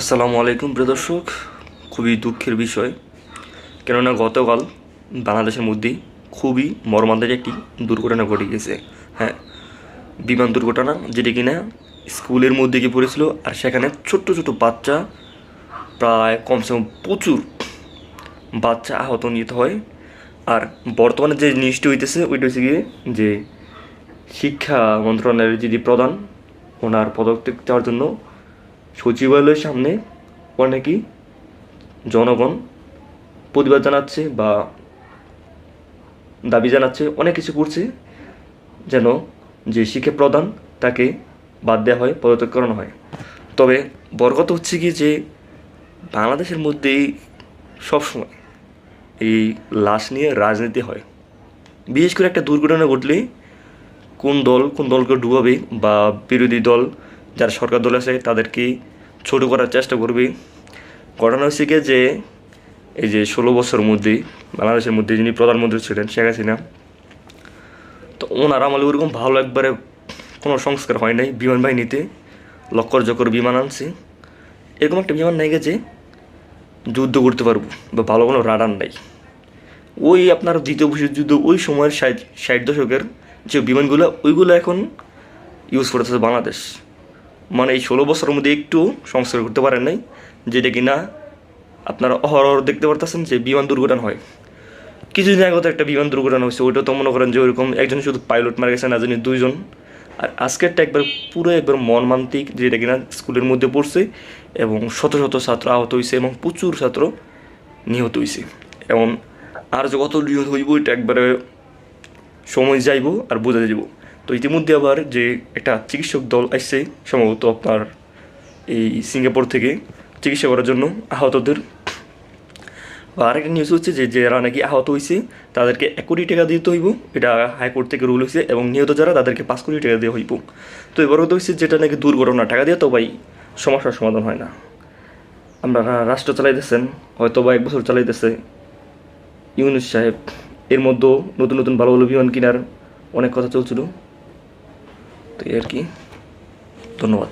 আসসালামু আলাইকুম, প্রিয় দর্শক। খুবই দুঃখের বিষয়, কেননা গতকাল বাংলাদেশের মধ্যেই খুবই মর্মান্তিক একটি দুর্ঘটনা ঘটে গেছে। হ্যাঁ বিমান দুর্ঘটনা যেটি কিনা স্কুলের মধ্যে গিয়ে পড়েছিল, আর সেখানে ছোট্ট ছোট বাচ্চা, প্রায় কমসে কম প্রচুর বাচ্চা আহত নিতে হয়। আর বর্তমানে যে জিনিসটি হইতেছে, ওইটা হচ্ছে গিয়ে যে শিক্ষা মন্ত্রণালয়ের যিনি প্রধান, ওনার পদক্ষেপ দেওয়ার জন্য সচিবালয়ের সামনে অনেকেই জনগণ প্রতিবাদ জানাচ্ছে বা দাবি জানাচ্ছে, অনেক কিছু করছে যেন যে শিক্ষা প্রদান তাকে বাদ দেওয়া হয়, পদত্যাগ করানো হয়। তবে কথা হচ্ছে কি যে বাংলাদেশের মধ্যেই সবসময় এই লাশ নিয়ে রাজনীতি হয়। বিশেষ করে একটা দুর্ঘটনা ঘটলে কোন দল কোন দলকে ডুবাবে বা বিরোধী দল যারা সরকার দল আছে, তাদেরকে ছোট করার চেষ্টা করবে। ঘটনা হচ্ছে গিয়ে যে, এই যে ষোলো বছর মধ্যে, বাংলাদেশের মধ্যে যিনি প্রধানমন্ত্রী ছিলেন, শেখ হাসিনা, তো ওনার আমলে ওরকম ভালো একবারে কোনো সংস্কার হয় নাই। বিমান বাহিনীতে লক্কর জকর বিমান আনছে। এরকম একটা বিমান নাই গেছে যুদ্ধ করতে পারব বা ভালো কোনো রাডার নাই। ওই আপনার দ্বিতীয় বিশ্বযুদ্ধ ওই সময়ের ষাট ষাট দশকের যে বিমানগুলো, ওইগুলো এখন ইউজ করতেছে বাংলাদেশ। মানে এই ষোলো বছরের মধ্যে একটু সংস্কার করতে পারেন নাই, যেটা কিনা আপনারা অহরহর দেখতে পারতেছেন যে বিমান দুর্ঘটনা হয়। কিছুদিন আগে তো একটা বিমান দুর্ঘটনা হয়েছে ওইটা তো মনে করেন যে ওইরকম একজন শুধু পাইলট মারা গেছে, না জানি দুইজন। আর আজকেরটা একবার পুরো একবার মর্মান্তিক, যেটা কিনা স্কুলের মধ্যে পড়ছে এবং শত শত ছাত্র আহত হয়েছে এবং প্রচুর ছাত্র নিহত হয়েছে এবং আর যে কত নিহত হইব, এটা একবারে সময় যাইব আর বোঝা যাইব। তো ইতিমধ্যে আবার যে একটা চিকিৎসক দল আসছে, সম্ভবত আপনার এই সিঙ্গাপুর থেকে চিকিৎসা করার জন্য আহতদের। বা আরেকটা নিউজ হচ্ছে যে, যারা নাকি আহত হয়েছে তাদেরকে এক কোটি টাকা দিতে হইব। এটা হাইকোর্ট থেকে রুল হয়েছে এবং নিহত যারা, তাদেরকে পাঁচ কোটি টাকা দিয়ে হইব। তো এবার কথা হচ্ছে যেটা নাকি দুর্ঘটনা, টাকা দিয়ে তো ভাই সমস্যার সমাধান হয় না। আমরা রাষ্ট্র চালাইতেছেন হয়তো বা এক বছর চালাইতেছে। ইউনুস সাহেব, এর মধ্যেও নতুন নতুন ভালো ভালো বিমান কেনার অনেক কথা চলছিল। তো এই আর কি। ধন্যবাদ।